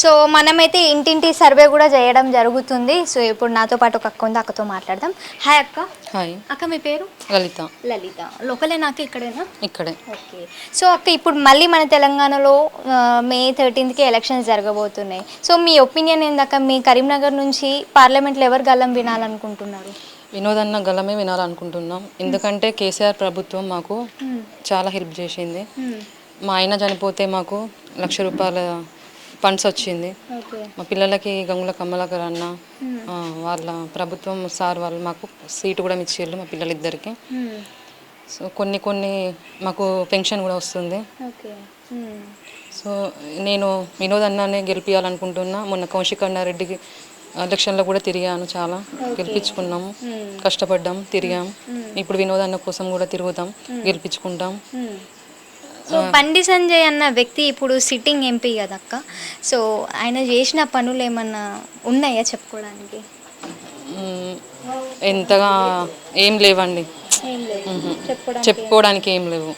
So మనమైతే ఇంటింటి survey కూడా చేయడం జరుగుతుంది. సో ఇప్పుడు నాతో పాటు ఒక అక్క ఉంది అక్కతో మాట్లాడదాం. హాయ్ అక్క. హాయ్. అక్క మీ పేరు? లలిత. లలిత. లోకలే నాకు ఇక్కడేనా? ఇక్కడే. ఓకే. సో అక్క ఇప్పుడు మళ్ళీ మన తెలంగాణలో మే థర్టీన్త్కి ఎలక్షన్స్ జరగబోతున్నాయి. సో మీ ఒపీనియన్ ఏందక్క మీ కరీంనగర్ నుంచి పార్లమెంట్లో ఎవరు గల్లం వినాలనుకుంటున్నారు? వినోదన్న గలమే వినాలనుకుంటున్నాం. ఎందుకంటే కేసీఆర్ ప్రభుత్వం మాకు చాలా హెల్ప్ చేసింది. మా ఆయన చనిపోతే మాకు లక్ష రూపాయల ఫండ్స్ వచ్చింది. మా పిల్లలకి గంగుల కమలాకర్ అన్న వాళ్ళ ప్రభుత్వం సార్ వాళ్ళు మాకు సీటు కూడా ఇచ్చేళ్ళు మా పిల్లలిద్దరికి. సో కొన్ని కొన్ని మాకు పెన్షన్ కూడా వస్తుంది. సో నేను వినోద్ అన్ననే గెలిపించాలనుకుంటున్నా మొన్న కౌశిక్ అన్నారెడ్డికి ఎలక్షన్లో కూడా తిరిగాను చాలా. గెలిపించుకున్నాము కష్టపడ్డాం తిరిగాం. ఇప్పుడు వినోద్ అన్న కోసం కూడా తిరుగుతాం గెలిపించుకుంటాం. బండి సంజయ్ అన్న వ్యక్తి ఇప్పుడు సిట్టింగ్ ఎంపీ కదక్క? సో ఆయన చేసిన పనులు ఏమన్నా ఉన్నాయా చెప్పుకోవడానికి. ఎంతగా ఏం లేవండి. చెప్పుకోవడానికి ఏం లేవు.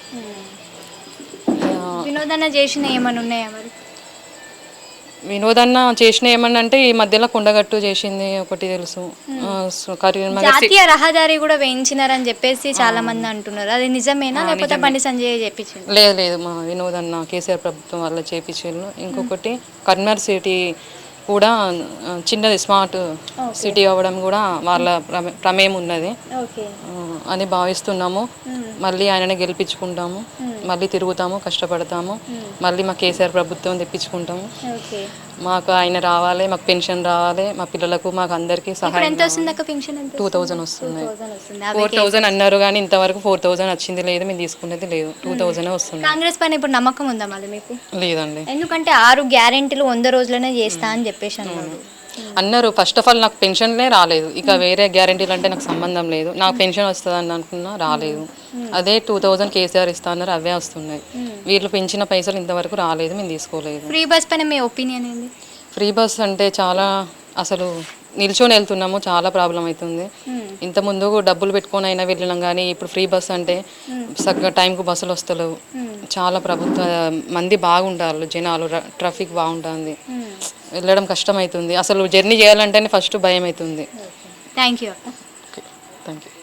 వినోదన్న చేసిన ఏమన్నా ఉన్నాయా మరి? వినోదన్న చేసిన ఏమన్నా అంటే ఈ మధ్యలో కొండగట్టు చేసింది ఒకటి తెలుసు. జాతీయ రహదారి కూడా వేయించినారని చెప్పేసి చాలా మంది అంటున్నారు. అది నిజమేనా? లేకపోతే బండి సంజయ్ చెప్పించింది లేదు లేదు మా వినోద్ అన్న కేసీఆర్ ప్రభుత్వం వల్ల చేపించారు ఇంకొకటి కర్నూలు సిటీ కూడా చిన్నది స్మార్ట్ సిటీ అవ్వడం కూడా వాళ్ళ ప్రమే- ప్రమేయం ఉన్నది. అని భావిస్తున్నాము. మళ్ళీ ఆయననే గెలిపించుకుంటాము. మళ్ళీ తిరుగుతాము కష్టపడతాము. మళ్ళీ మా కేసీఆర్ ప్రభుత్వం తెప్పించుకుంటాము. మాకు ఆయన రావాలి మాకు పెన్షన్ రావాలి మా పిల్లలకు మాకు అందరికీ సహాయం టూ థౌజండ్ వస్తుంది. ఫోర్ థౌజండ్ అన్నారు కానీ ఇంతవరకు ఫోర్ థౌజండ్ వచ్చింది లేదు మేము తీసుకునేది లేదు. టూ థౌజండ్ వస్తుంది. కాంగ్రెస్ పైన ఇప్పుడు నమ్మకం ఉందా మళ్ళీ మీకు? లేదండి. ఎందుకంటే ఆరు గ్యారెంటీలు వంద రోజులనే చేస్తా అని చెప్పేసి అన్నాడు అన్నారు ఫస్ట్ ఆఫ్ ఆల్ నాకు పెన్షన్లే రాలేదు. ఇక వేరే గ్యారెంటీలు అంటే నాకు సంబంధం లేదు. నాకు పెన్షన్ వస్తుందని అనుకున్నా రాలేదు. అదే టూ థౌజండ్ కేసీఆర్ ఇస్తా అన్నారు అవే వస్తున్నాయి. వీళ్ళు పెంచిన పైసలు ఇంతవరకు రాలేదు మేము తీసుకోలేదు. ఫ్రీ బస్ పైన మీ ఒపీనియన్ ఏంది? ఫ్రీ బస్ అంటే చాలా అసలు నిల్చొని వెళ్తున్నాము చాలా ప్రాబ్లం అవుతుంది. ఇంత ముందు డబ్బులు పెట్టుకొని అయినా వెళ్ళినాం కానీ ఇప్పుడు ఫ్రీ బస్ అంటే సగ్గ టైంకు బస్సులు వస్తలేవు. చాలా ప్రభుత్వ మంది బాగుంటారు జనాలు ట్రాఫిక్ బాగుంటుంది. వెళ్ళడం కష్టమవుతుంది. అసలు జర్నీ చేయాలంటేనే ఫస్ట్ భయం అవుతుంది థ్యాంక్ యూ థ్యాంక్ యూ